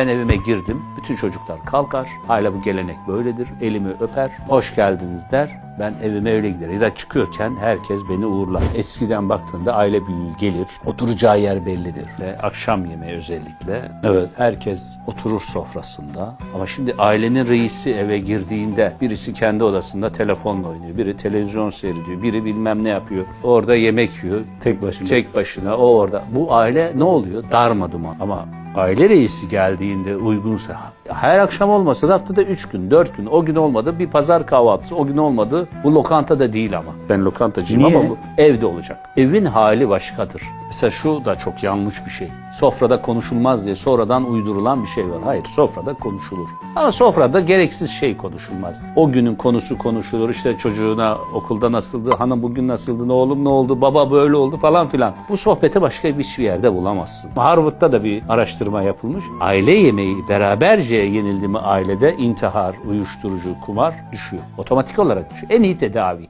Ben evime girdim. Bütün çocuklar kalkar. Hala bu gelenek böyledir. Elimi öper. Hoş geldiniz der. Ben evime öyle giderim. Ya da çıkıyorken herkes beni uğurlar. Eskiden baktığında aile büyüğü gelir. Oturacağı yer bellidir. Ve akşam yemeği özellikle. Evet. Herkes oturur sofrasında. Ama şimdi ailenin reisi eve girdiğinde birisi kendi odasında telefonla oynuyor. Biri televizyon seyrediyor. Biri bilmem ne yapıyor. Orada yemek yiyor. Tek başına. Tek başına o orada. Bu aile ne oluyor? Darmaduman. Ama aile reisi geldiğinde uygunsa her akşam olmasa da haftada üç gün, dört gün, o gün olmadı bir pazar kahvaltısı, o gün olmadı. Bu lokantada değil ama. Ben lokantacıyım Niye? ama bu evde olacak. Evin hali başkadır. Mesela şu da çok yanlış bir şey. Sofrada konuşulmaz diye sonradan uydurulan bir şey var. Hayır sofrada konuşulur. Ama sofrada gereksiz şey konuşulmaz. O günün konusu konuşulur. İşte çocuğuna okulda nasıldı, hanım bugün nasıldı, oğlum ne oldu, baba böyle oldu falan filan. Bu sohbeti başka hiçbir yerde bulamazsın. Harvard'da da bir araştırma yapılmış. Aile yemeği beraberce yenildi mi ailede intihar, uyuşturucu, kumar düşüyor. Otomatik olarak düşüyor. En iyi tedavi.